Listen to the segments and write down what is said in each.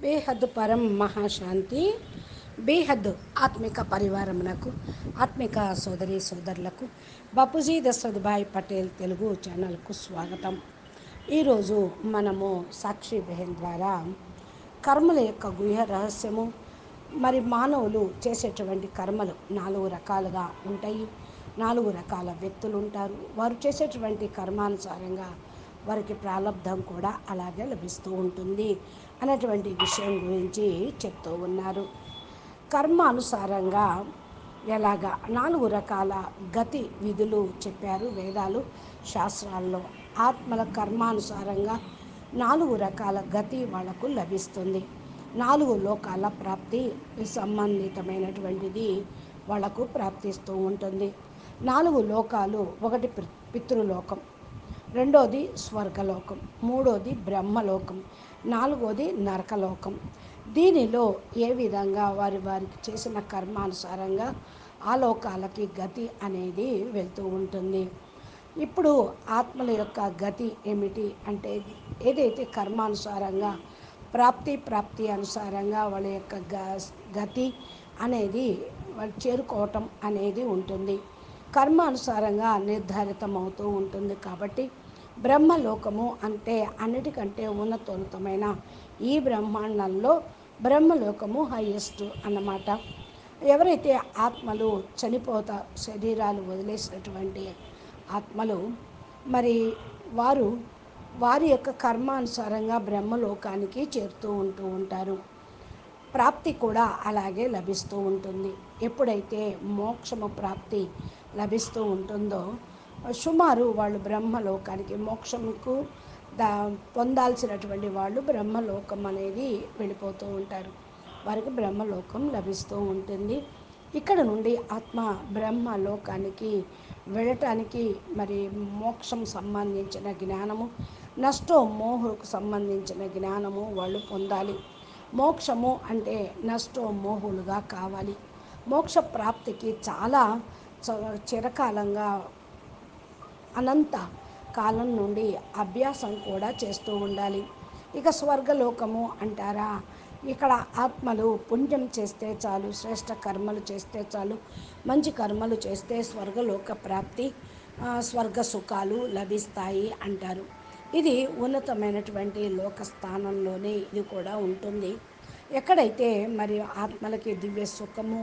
బేహద్ పరం మహాశాంతి బేహద్ ఆత్మిక పరివారమునకు ఆత్మిక సోదరి సోదరులకు బాపూజీ దశరథ్భాయ్ పటేల్ తెలుగు ఛానల్కు స్వాగతం. ఈరోజు మనము సాక్షి బెహన్ ద్వారా కర్మల యొక్క గృహ రహస్యము మరి మానవులు చేసేటువంటి కర్మలు నాలుగు రకాలుగా ఉంటాయి. నాలుగు రకాల వ్యక్తులు ఉంటారు. వారు చేసేటువంటి కర్మానుసారంగా వారికి ప్రారంధం కూడా అలాగే లభిస్తూ ఉంటుంది అనేటువంటి విషయం గురించి చెప్తూ ఉన్నారు. కర్మ అనుసారంగా ఎలాగా నాలుగు రకాల గతి విధులు చెప్పారు వేదాలు శాస్త్రాల్లో. ఆత్మల కర్మానుసారంగా నాలుగు రకాల గతి వాళ్ళకు లభిస్తుంది. నాలుగు లోకాల ప్రాప్తి సంబంధితమైనటువంటిది వాళ్ళకు ప్రాప్తిస్తూ ఉంటుంది. నాలుగు లోకాలు ఒకటి పితృలోకం. రెండోది స్వర్గలోకం మూడోది బ్రహ్మలోకం నాలుగోది నరకలోకం. దీనిలో ఏ విధంగా వారి వారికి చేసిన కర్మానుసారంగా ఆ లోకాలకి గతి అనేది వెళ్తూ ఉంటుంది. ఇప్పుడు ఆత్మల యొక్క గతి ఏమిటి అంటే ఏదైతే కర్మానుసారంగా ప్రాప్తి ప్రాప్తి అనుసారంగా వాళ్ళ యొక్క గతి అనేది వాళ్ళు చేరుకోవటం అనేది ఉంటుంది. కర్మ అనుసారంగా నిర్ధారితం అవుతూ ఉంటుంది కాబట్టి బ్రహ్మలోకము అంటే అన్నిటికంటే ఉన్నతోన్నతమైన ఈ బ్రహ్మాండంలో బ్రహ్మలోకము హైయెస్ట్ అన్నమాట. ఎవరైతే ఆత్మలు చనిపోతా శరీరాలు వదిలేసినటువంటి ఆత్మలు మరి వారు వారి యొక్క కర్మానుసారంగా బ్రహ్మలోకానికి చేరుతూ ఉంటూ ఉంటారు. ప్రాప్తి కూడా అలాగే లభిస్తూ ఉంటుంది. ఎప్పుడైతే మోక్షము ప్రాప్తి లభిస్తూ ఉంటుందో సుమారు వాళ్ళు బ్రహ్మలోకానికి మోక్షముకు దా పొందాల్సినటువంటి వాళ్ళు బ్రహ్మలోకం అనేది వెళ్ళిపోతూ ఉంటారు. వారికి బ్రహ్మలోకం లభిస్తూ ఉంటుంది. ఇక్కడ నుండి ఆత్మ బ్రహ్మలోకానికి వెళ్ళటానికి మరి మోక్షం సంబంధించిన జ్ఞానము నష్టో మోహకు సంబంధించిన జ్ఞానము వాళ్ళు పొందాలి. మోక్షము అంటే నష్టోమోహులుగా కావాలి. మోక్ష ప్రాప్తికి చాలా చిరకాలంగా అనంత కాలం నుండి అభ్యాసం కూడా చేస్తూ ఉండాలి. ఇక స్వర్గలోకము అంటారా? ఇక్కడ ఆత్మలు పుణ్యం చేస్తే చాలు శ్రేష్ట కర్మలు చేస్తే చాలు మంచి కర్మలు చేస్తే స్వర్గలోక ప్రాప్తి స్వర్గ సుఖాలు లభిస్తాయి అంటారు. ఇది ఉన్నతమైనటువంటి లోక స్థానంలోనే ఇది కూడా ఉంటుంది. ఎక్కడైతే మరి ఆత్మలకి దివ్య సుఖము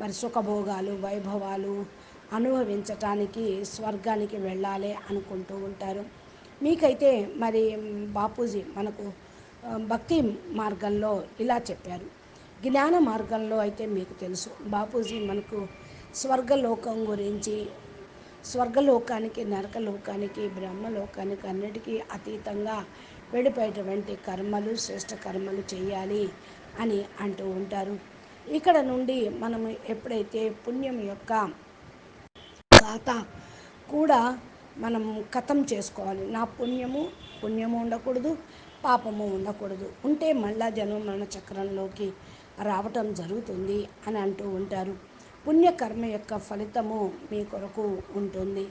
మరి సుఖభోగాలు వైభవాలు అనుభవించటానికి స్వర్గానికి వెళ్ళాలి అనుకుంటూ ఉంటారు. మీకైతే మరి బాపూజీ మనకు భక్తి మార్గంలో ఇలా చెప్పారు. జ్ఞాన మార్గంలో అయితే మీకు తెలుసు. బాపూజీ మనకు స్వర్గలోకం గురించి స్వర్గలోకానికి నరకలోకానికి బ్రహ్మలోకానికి అన్నిటికీ అతీతంగా వెళ్ళిపోయేటువంటి కర్మలు శ్రేష్ట కర్మలు చేయాలి అని అంటూ ఉంటారు. ఇక్కడ నుండి మనం ఎప్పుడైతే పుణ్యం యొక్క ఖాతా కూడా మనం కథం చేసుకోవాలి. నా పుణ్యము పుణ్యము ఉండకూడదు పాపము ఉండకూడదు. ఉంటే మళ్ళా జన్మ మరణ చక్రంలోకి రావటం జరుగుతుంది అని అంటూ ఉంటారు. పుణ్యకర్మ యొక్క ఫలితము మీ కొరకు ఉంటుంది.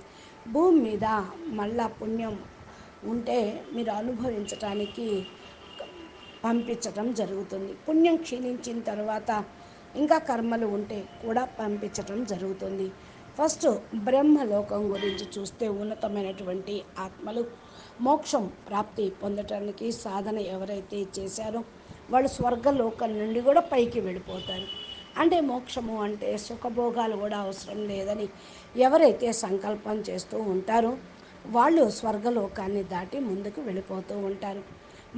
భూమి మీద మళ్ళా పుణ్యం ఉంటే మీరు అనుభవించటానికి పంపించటం జరుగుతుంది. పుణ్యం క్షీణించిన తర్వాత ఇంకా కర్మలు ఉంటే కూడా పంపించటం జరుగుతుంది. ఫస్ట్ బ్రహ్మలోకం గురించి చూస్తే ఉన్నతమైనటువంటి ఆత్మలు మోక్షం ప్రాప్తి పొందటానికి సాధన ఎవరైతే చేశారో వాళ్ళు స్వర్గలోకం నుండి కూడా పైకి వెళ్ళిపోతారు. అంటే మోక్షము అంటే సుఖభోగాలు కూడా అవసరం లేదని ఎవరైతే సంకల్పం చేస్తూ ఉంటారో వాళ్ళు స్వర్గలోకాన్ని దాటి ముందుకు వెళ్ళిపోతూ ఉంటారు.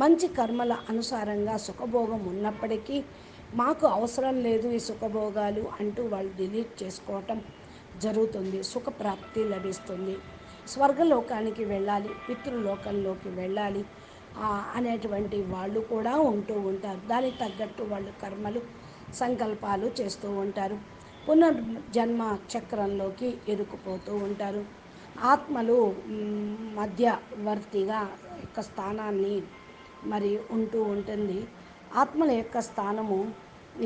మంచి కర్మల అనుసారంగా సుఖభోగం ఉన్నప్పటికీ మాకు అవసరం లేదు ఈ సుఖభోగాలు అంటూ వాళ్ళు డిలీట్ చేసుకోవటం జరుగుతుంది. సుఖప్రాప్తి లభిస్తుంది. స్వర్గలోకానికి వెళ్ళాలి పితృలోకంలోకి వెళ్ళాలి అనేటువంటి వాళ్ళు కూడా ఉంటూ ఉంటారు. దానికి తగ్గట్టు వాళ్ళు కర్మలు సంకల్పాలు చేస్తూ ఉంటారు. పునర్జన్మ చక్రంలోకి ఇరుకుపోతూ ఉంటారు. ఆత్మలు మధ్యవర్తిగా యొక్క స్థానాన్ని మరి ఉంటూ ఉంటుంది. ఆత్మల యొక్క స్థానము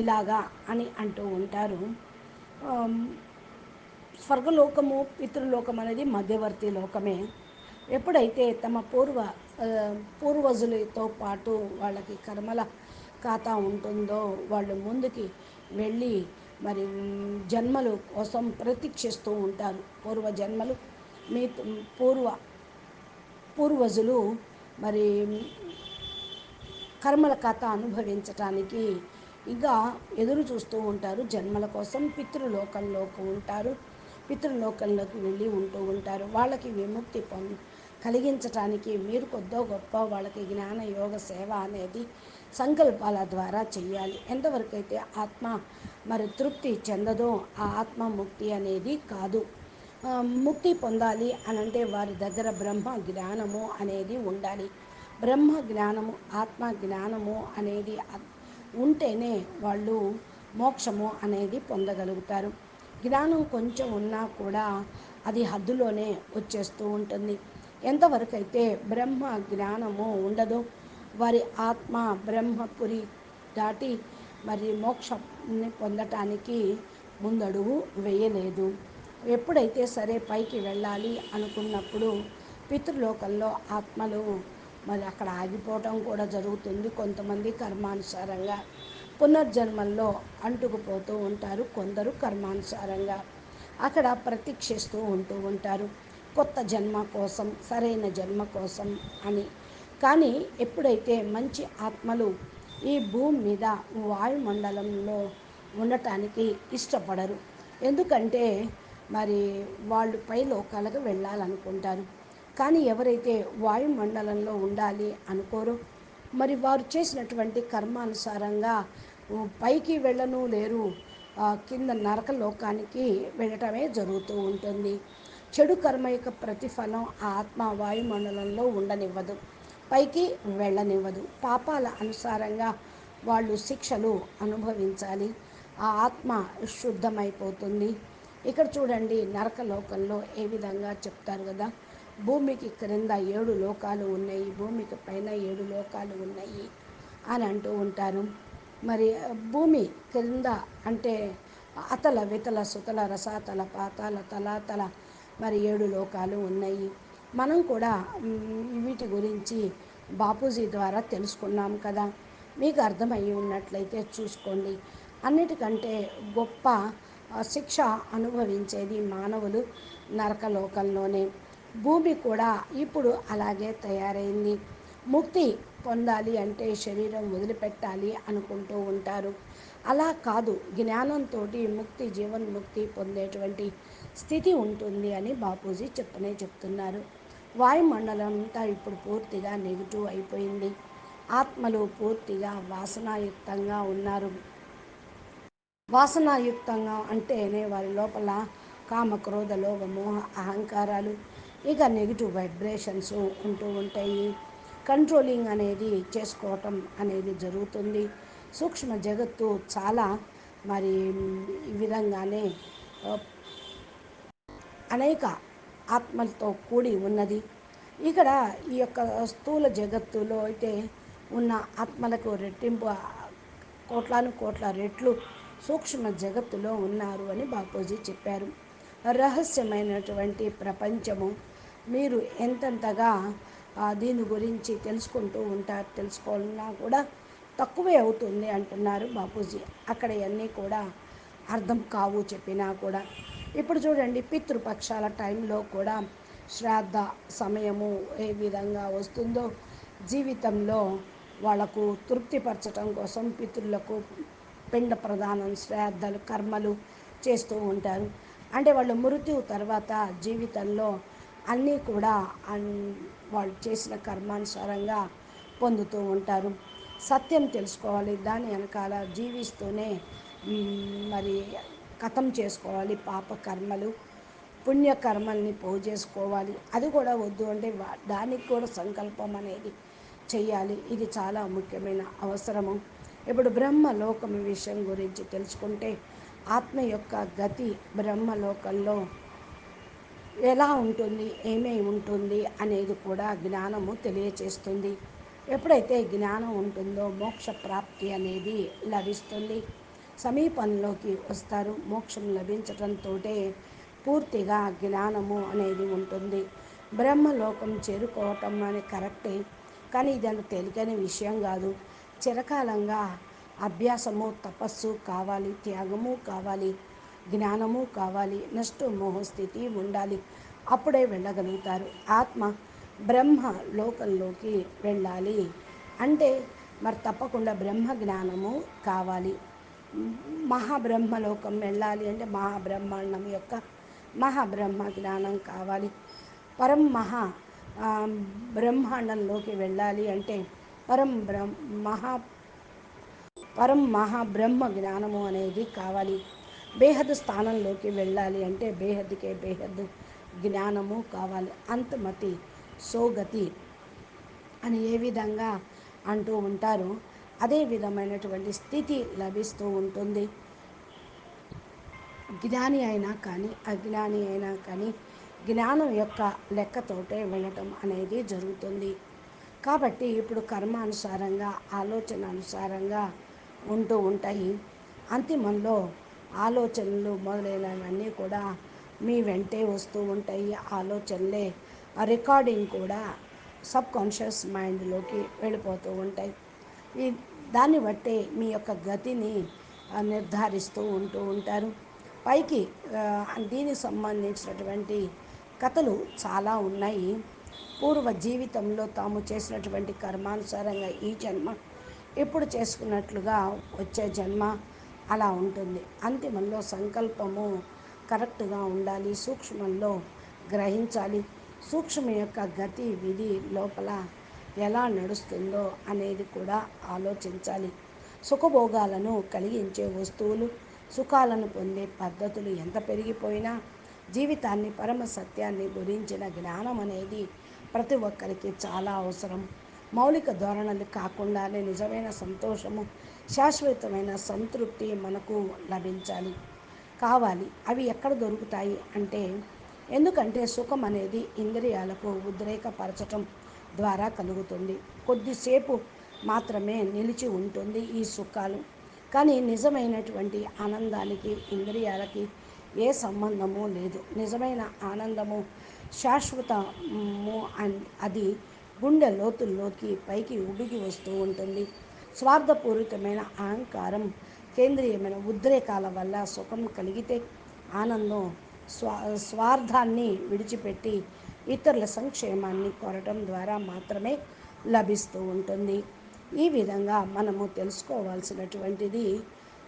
ఇలాగా అని అంటూ ఉంటారు. స్వర్గలోకము పితృలోకం అనేది మధ్యవర్తి లోకమే. ఎప్పుడైతే తమ పూర్వ పూర్వజులతో పాటు వాళ్ళకి కర్మల ఖాతా ఉంటుందో వాళ్ళు ముందుకి వెళ్ళి మరి జన్మలు కోసం ప్రతీక్షిస్తూ ఉంటారు. పూర్వ జన్మలు మీ పూర్వ పూర్వజులు మరి కర్మల కథ అనుభవించటానికి ఇంకా ఎదురు చూస్తూ ఉంటారు. జన్మల కోసం పితృలోకంలోకి ఉంటారు. పితృలోకంలోకి వెళ్ళి ఉంటూ ఉంటారు. వాళ్ళకి విముక్తి పొం కలిగించటానికి మీరు కొద్దో గొప్ప వాళ్ళకి జ్ఞాన యోగ సేవ అనేది సంకల్పాల ద్వారా చేయాలి ఎంతవరకు అయితే ఆత్మ మరి తృప్తి చెందదో ఆ ఆత్మ ముక్తి అనేది కాదు. ముక్తి పొందాలి అని అంటే వారి దగ్గర బ్రహ్మ జ్ఞానము అనేది ఉండాలి. బ్రహ్మ జ్ఞానము ఆత్మ జ్ఞానము అనేది ఉంటేనే వాళ్ళు మోక్షము అనేది పొందగలుగుతారు. జ్ఞానం కొంచెం ఉన్నా కూడా అది హద్దులోనే వచ్చేస్తూ ఉంటుంది. ఎంతవరకు అయితే బ్రహ్మ జ్ఞానము ఉండదో వారి ఆత్మ బ్రహ్మపురి దాటి మరి మోక్షాన్ని పొందటానికి ముందడుగు వేయలేదు. ఎప్పుడైతే సరే పైకి వెళ్ళాలి అనుకున్నప్పుడు పితృలోకంలో ఆత్మలు మరి అక్కడ ఆగిపోవటం కూడా జరుగుతుంది. కొంతమంది కర్మానుసారంగా పునర్జన్మల్లో అంటుకుపోతూ ఉంటారు. కొందరు కర్మానుసారంగా అక్కడ ప్రతీక్షిస్తూ ఉంటూ ఉంటారు. కొత్త జన్మ కోసం సరైన జన్మ కోసం అని. కానీ ఎప్పుడైతే మంచి ఆత్మలు ఈ భూమి మీద వాయుమండలంలో ఉండటానికి ఇష్టపడరు. ఎందుకంటే మరి వాళ్ళు పై లోకాలకు వెళ్ళాలనుకుంటారు. కానీ ఎవరైతే వాయుమండలంలో ఉండాలి అనుకోరో మరి వారు చేసినటువంటి కర్మానుసారంగా పైకి వెళ్ళను లేరు కింద నరక లోకానికి వెళ్ళటమే జరుగుతూ ఉంటుంది. చెడు కర్మ యొక్క ప్రతిఫలం ఆ ఆత్మ వాయుమండలంలో ఉండనివ్వదు. పైకి వెళ్ళనివ్వదు. పాపాల అనుసారంగా వాళ్ళు శిక్షలు అనుభవించాలి. ఆ ఆత్మ శుద్ధమైపోతుంది. ఇక్కడ చూడండి నరక లోకంలో ఏ విధంగా చెప్తారు కదా భూమికి క్రింద ఏడు లోకాలు ఉన్నాయి భూమికి పైన ఏడు లోకాలు ఉన్నాయి అని అంటూ ఉంటారు. మరి భూమి క్రింద అంటే అతల వితల సుతల రసాతల పాతాల తలాతల మరి ఏడు లోకాలు ఉన్నాయి. మనం కూడా వీటి గురించి బాపూజీ ద్వారా తెలుసుకున్నాం కదా. మీకు అర్థమయ్యి ఉన్నట్లయితే చూసుకోండి. అన్నిటికంటే గొప్ప శిక్ష అనుభవించేది మానవులు నరకలోకంలోనే భూమి కూడా ఇప్పుడు అలాగే తయారైంది. ముక్తి పొందాలి అంటే శరీరం వదిలిపెట్టాలి అనుకుంటూ ఉంటారు. అలా కాదు జ్ఞానంతో ముక్తి జీవన్ముక్తి పొందేటువంటి స్థితి ఉంటుంది అని బాపూజీ చెప్పనే చెప్తున్నారు. వాయుమండలం అంతా ఇప్పుడు పూర్తిగా నెగిటివ్ అయిపోయింది. ఆత్మలు పూర్తిగా వాసనాయుక్తంగా ఉన్నారు. వాసనాయుక్తంగా అంటేనే వారి లోపల కామ క్రోధ లోభ మోహ అహంకారాలు ఇక నెగిటివ్ వైబ్రేషన్స్ ఉంటూ ఉంటాయి. కంట్రోలింగ్ అనేది చేసుకోవటం అనేది జరుగుతుంది. సూక్ష్మ జగత్తు చాలా మరి ఈ విధంగానే అనేక ఆత్మలతో కూడి ఉన్నది. ఇక్కడ ఈ యొక్క స్థూల జగత్తులో అయితే ఉన్న ఆత్మలకు రెట్టింపు కోట్లాను కోట్ల రెట్లు సూక్ష్మ జగత్తులో ఉన్నారు అని బాపూజీ చెప్పారు. రహస్యమైనటువంటి ప్రపంచము మీరు ఎంతెంతగా దీని గురించి తెలుసుకుంటూ ఉంటారు తెలుసుకోవాలన్నా కూడా తక్కువే అవుతుంది అంటున్నారు బాపూజీ. అక్కడ అన్నీ కూడా అర్థం కావు చెప్పినా కూడా. ఇప్పుడు చూడండి పితృపక్షాల టైంలో కూడా శ్రాద్ధ సమయము ఏ విధంగా వస్తుందో జీవితంలో వాళ్ళకు తృప్తిపరచటం కోసం పితృలకు పిండ ప్రధానం శ్రాద్ధలు కర్మలు చేస్తూ ఉంటారు. అంటే వాళ్ళు మృత్యు తర్వాత జీవితంలో అన్నీ కూడా వాళ్ళు చేసిన కర్మానుసారంగా పొందుతూ ఉంటారు. సత్యం తెలుసుకోవాలి దాని వెనకాల జీవిస్తూనే మరి కథం చేసుకోవాలి పాప కర్మలు పుణ్యకర్మల్ని పోగు చేసుకోవాలి. అది కూడా వద్దు అంటే వా- దానికి కూడా సంకల్పం అనేది చెయ్యాలి. ఇది చాలా ముఖ్యమైన అవసరము. ఇప్పుడు బ్రహ్మలోకం విషయం గురించి తెలుసుకుంటే ఆత్మ యొక్క గతి బ్రహ్మలోకంలో ఎలా ఉంటుంది ఏమై ఉంటుంది అనేది కూడా జ్ఞానము తెలియచేస్తుంది. ఎప్పుడైతే జ్ఞానం ఉంటుందో మోక్ష ప్రాప్తి అనేది లభిస్తుంది. సమీపంలోకి వస్తారు. మోక్షం లభించటంతో పూర్తిగా జ్ఞానము అనేది ఉంటుంది. బ్రహ్మలోకం చేరుకోవటం అని కరెక్టే. కానీ ఇదంత తెలియని తేలికైన విషయం కాదు. చిరకాలంగా అభ్యాసము తపస్సు కావాలి త్యాగము కావాలి జ్ఞానము కావాలి నష్ట మోహ స్థితి ఉండాలి. అప్పుడే వెళ్ళగలుగుతారు. ఆత్మ బ్రహ్మ లోకంలోకి వెళ్ళాలి. అంటే మరి తప్పకుండా బ్రహ్మ జ్ఞానము కావాలి. మహాబ్రహ్మలోకం వెళ్ళాలి అంటే మహాబ్రహ్మాండం యొక్క మహాబ్రహ్మ జ్ఞానం కావాలి. పరం మహా బ్రహ్మాండంలోకి వెళ్ళాలి అంటే పరం బ్రహ్మ మహా పరం మహాబ్రహ్మ జ్ఞానము అనేది కావాలి. బేహద్ స్థానంలోకి వెళ్ళాలి అంటే బేహద్కే బేహద్ జ్ఞానము కావాలి. అంతమతి సోగతి అని ఏ విధంగా అంటూ ఉంటారు? అదే విధమైనటువంటి స్థితి లభిస్తూ ఉంటుంది. జ్ఞాని అయినా కానీ అజ్ఞాని అయినా కానీ జ్ఞానం యొక్క లెక్కతోటే వెళ్ళటం అనేది జరుగుతుంది. కాబట్టి ఇప్పుడు కర్మానుసారంగా ఆలోచన అనుసారంగా ఉంటూ ఉంటాయి. అంతిమంలో ఆలోచనలు మొదలైనవన్నీ కూడా మీ వెంటే వస్తూ ఉంటాయి. ఆలోచనలే ఆ రికార్డింగ్ కూడా సబ్ కాన్షియస్ మైండ్లోకి వెళ్ళిపోతూ ఉంటాయి. దాన్ని బట్టే మీ యొక్క గతిని నిర్ధారిస్తూ ఉంటూ ఉంటారు. పైకి దీనికి సంబంధించినటువంటి కథలు చాలా ఉన్నాయి. పూర్వ జీవితంలో తాము చేసినటువంటి కర్మానుసారంగా ఈ జన్మ ఇప్పుడు చేసుకున్నట్లుగా వచ్చే జన్మ అలా ఉంటుంది. అంతిమంలో సంకల్పము కరెక్ట్గా ఉండాలి సూక్ష్మంలో గ్రహించాలి. సూక్ష్మ యొక్క గతి విధి లోపల ఎలా నడుస్తుందో అనేది కూడా ఆలోచించాలి. సుఖభోగాలను కలిగించే వస్తువులు సుఖాలను పొందే పద్ధతులు ఎంత పెరిగిపోయినా జీవితాన్ని పరమ సత్యాన్ని గురించిన జ్ఞానం అనేది ప్రతి ఒక్కరికి చాలా అవసరం. మౌలిక ధోరణులు కాకుండానే నిజమైన సంతోషము శాశ్వతమైన సంతృప్తి మనకు లభించాలి. కావాలి. అవి ఎక్కడ దొరుకుతాయి అంటే ఎందుకంటే సుఖం అనేది ఇంద్రియాలకు ఉద్రేకపరచటం ద్వారా కలుగుతుంది. కొద్దిసేపు మాత్రమే నిలిచి ఉంటుంది ఈ సుఖాలు. కానీ నిజమైనటువంటి ఆనందానికి ఇంద్రియాలకి ఏ సంబంధము లేదు. నిజమైన ఆనందము శాశ్వతము అన్- అది గుండె లోతుల్లోకి పైకి ఉడికి వస్తూ ఉంటుంది. స్వార్థపూరితమైన అహంకారం కేంద్రీయమైన ఉద్రేకాల వల్ల సుఖం కలిగితే ఆనందం స్వా స్వార్థాన్ని విడిచిపెట్టి ఇతరుల సంక్షేమాన్ని కోరటం ద్వారా మాత్రమే లభిస్తూ ఉంటుంది. ఈ విధంగా మనము తెలుసుకోవాల్సినటువంటిది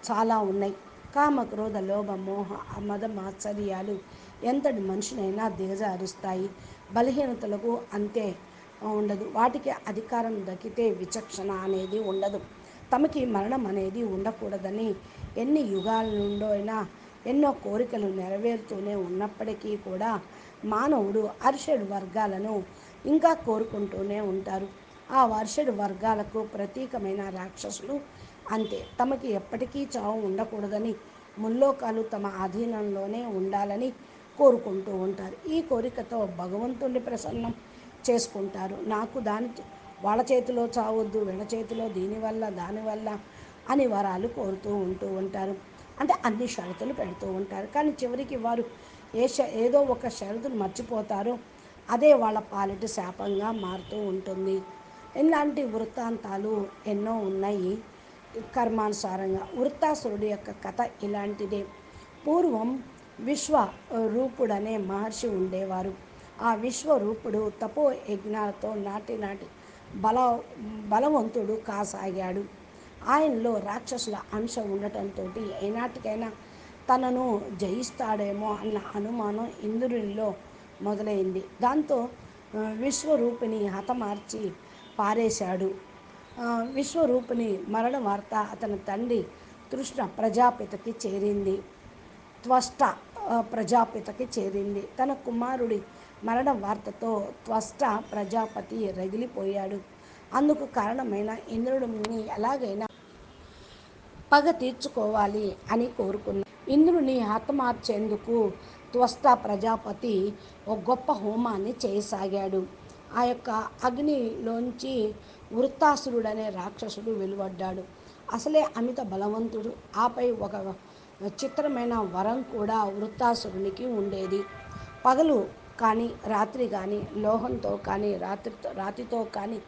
చాలా ఉన్నాయి. కామ క్రోధ లోభ మోహ మద మాత్సర్యాలు ఎంతటి మనిషినైనా దిగజారుస్తాయి. బలహీనతలకు అంతే ఉండదు. వాటికి అధికారం దక్కితే విచక్షణ అనేది ఉండదు. తమకి మరణం అనేది ఉండకూడదని ఎన్ని యుగాల నుండో అయినా ఎన్నో కోరికలు నెరవేరుతూనే ఉన్నప్పటికీ కూడా మానవుడు అర్షడు వర్గాలను ఇంకా కోరుకుంటూనే ఉంటారు. ఆ వర్షడు వర్గాలకు ప్రతీకమైన రాక్షసులు అంతే. తమకి ఎప్పటికీ చావు ఉండకూడదని ముల్లోకాలు తమ అధీనంలోనే ఉండాలని కోరుకుంటూ ఉంటారు. ఈ కోరికతో భగవంతుణ్ణి ప్రసన్నం చేసుకుంటారు. నాకు దాని వాళ్ళ చేతిలో చావద్దు వీళ్ళ చేతిలో దీనివల్ల దానివల్ల అని వరాలు కోరుతూ ఉంటూ ఉంటారు. అంటే అన్ని షరతులు పెడుతూ ఉంటారు. కానీ చివరికి వారు ఏ ఏదో ఒక షరతును మర్చిపోతారో. అదే వాళ్ళ పాలిటి శాపంగా మారుతూ ఉంటుంది. ఇలాంటి వృత్తాంతాలు ఎన్నో ఉన్నాయి. కర్మానుసారంగా వృత్తాసురుడి యొక్క కథ ఇలాంటిదే. పూర్వం విశ్వ రూపుడనే మహర్షి ఉండేవారు. ఆ విశ్వరూపుడు తపో యజ్ఞాలతో నాటి నాటి బల బలవంతుడు కాసాగాడు. ఆయనలో రాక్షసుల అంశం ఉండటంతో ఏనాటికైనా తనను జయిస్తాడేమో అన్న అనుమానం ఇంద్రునిలో మొదలైంది. దాంతో విశ్వరూపిణి హతమార్చి పారేశాడు. విశ్వరూపిణి మరణ వార్త అతని తండ్రి తృష్ణ ప్రజాపితకి చేరింది. త్వష్ట ప్రజాపితకి చేరింది. తన కుమారుడి మరణ వార్తతో త్వష్ట ప్రజాపతి రగిలిపోయాడు. అందుకు కారణమైన ఇంద్రుడిని ఎలాగైనా పగ తీర్చుకోవాలి అని కోరుకున్నాడు ఇంద్రుని హతమార్చేందుకు త్వస్త ప్రజాపతి ఒక గొప్ప హోమాన్ని చేయసాగాడు. ఆ యొక్క అగ్నిలోంచి వృత్తాసురుడనే రాక్షసుడు వెలువడ్డాడు. అసలే అమిత బలవంతుడు. ఆపై ఒక చిత్రమైన వరం కూడా వృత్తాసురునికి ఉండేది. పగలు కానీ రాత్రి కానీ లోహంతో కానీ రాత్రితో రాతితో కానీ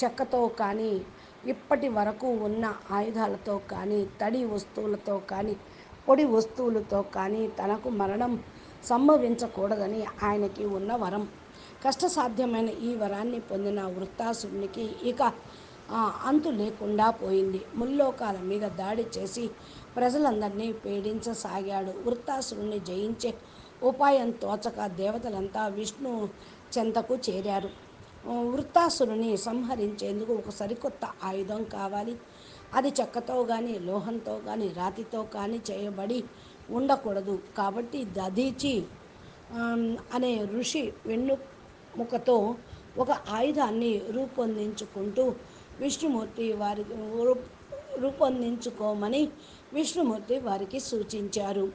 చెక్కతో కానీ ఇప్పటి వరకు ఉన్న ఆయుధాలతో కానీ తడి వస్తువులతో కానీ పొడి వస్తువులతో కానీ తనకు మరణం సంభవించకూడదని ఆయనకి ఉన్న వరం. కష్టసాధ్యమైన ఈ వరాన్ని పొందిన వృత్తాసురునికి ఇక అంతు లేకుండా పోయింది. ముల్లోకాల మీద దాడి చేసి ప్రజలందరినీ పీడించసాగాడు. వృత్తాసురుణ్ణి జయించే ఉపాయం తోచక దేవతలంతా విష్ణు చెంతకు చేరారు. వృత్తాసురుని సంహరించేందుకు ఒక సరికొత్త ఆయుధం కావాలి. అది చెక్కతో కానీ లోహంతో కానీ రాతితో కానీ చేయబడి ఉండకూడదు. కాబట్టి దధీచి అనే ఋషి వెన్నుముకతో ఒక ఆయుధాన్ని రూపొందించుకుంటూ విష్ణుమూర్తి వారి రూపొందించుకోమని విష్ణుమూర్తి వారికి సూచించారు.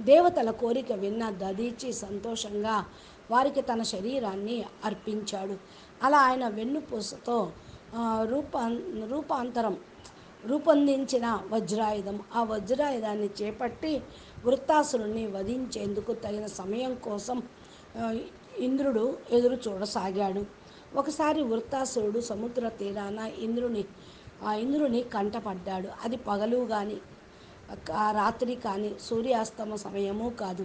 దేవతల కోరిక విన్న దదీచి సంతోషంగా వారికి తన శరీరాన్ని అర్పించాడు. అలా ఆయన వెన్నుపూసతో రూపా రూపాంతరం రూపొందించిన వజ్రాయుధం. ఆ వజ్రాయుధాన్ని చేపట్టి వృత్తాసురుణ్ణి వధించేందుకు తగిన సమయం కోసం ఇంద్రుడు ఎదురు చూడసాగాడు. ఒకసారి వృత్తాసురుడు సముద్ర తీరాన ఇంద్రుని ఆ ఇంద్రుని కంటపడ్డాడు. అది పగలు కానీ రాత్రి కానీ సూర్యాస్తమ సమయము కాదు.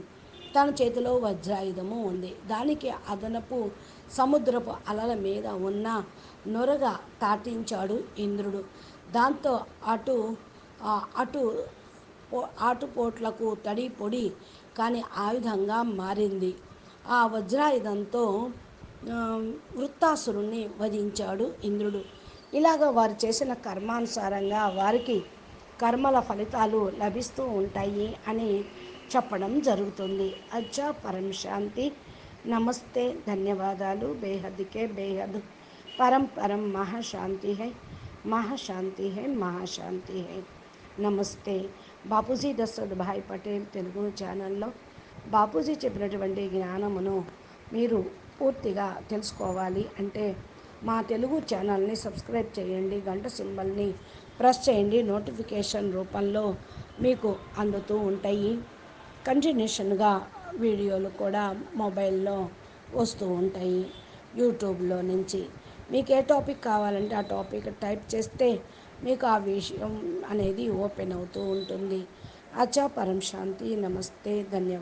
తన చేతిలో వజ్రాయుధము ఉంది. దానికి అదనపు సముద్రపు అలల మీద ఉన్న నొరగ తాటించాడు ఇంద్రుడు. దాంతో అటు అటు ఆటుపోట్లకు తడి పొడి కానీ ఆయుధంగా మారింది. ఆ వజ్రాయుధంతో వృత్తాసురుణ్ణి వధించాడు ఇంద్రుడు. ఇలాగ వారు చేసిన కర్మానుసారంగా వారికి కర్మల ఫలితాలు లభిస్తూ ఉంటాయి అని చెప్పడం జరుగుతుంది. అచ్చా పరం శాంతి. నమస్తే. ధన్యవాదాలు. బేహద్కే బేహద్. పరం పరం మహాశాంతి హై మహాశాంతి హై మహాశాంతి హై. నమస్తే. బాపూజీ దశరథ్ భాయ్ పటేల్ తెలుగు ఛానల్లో బాపూజీ చెప్పినటువంటి జ్ఞానమును మీరు పూర్తిగా తెలుసుకోవాలి అంటే మా తెలుగు ఛానల్ని సబ్స్క్రైబ్ చేయండి గంట సింబల్ని ప్రెస్ చేయండి నోటిఫికేషన్ రూపంలో మీకు అందుతూ ఉంటాయి. కంటిన్యూషన్గా వీడియోలు కూడా మొబైల్లో వస్తూ ఉంటాయి. యూట్యూబ్లో నుంచి మీకు ఏ టాపిక్ కావాలంటే ఆ టాపిక్ టైప్ చేస్తే మీకు ఆ విషయం అనేది ఓపెన్ అవుతూ ఉంటుంది. అచ్చా పరం శాంతి నమస్తే ధన్యవాదాలు.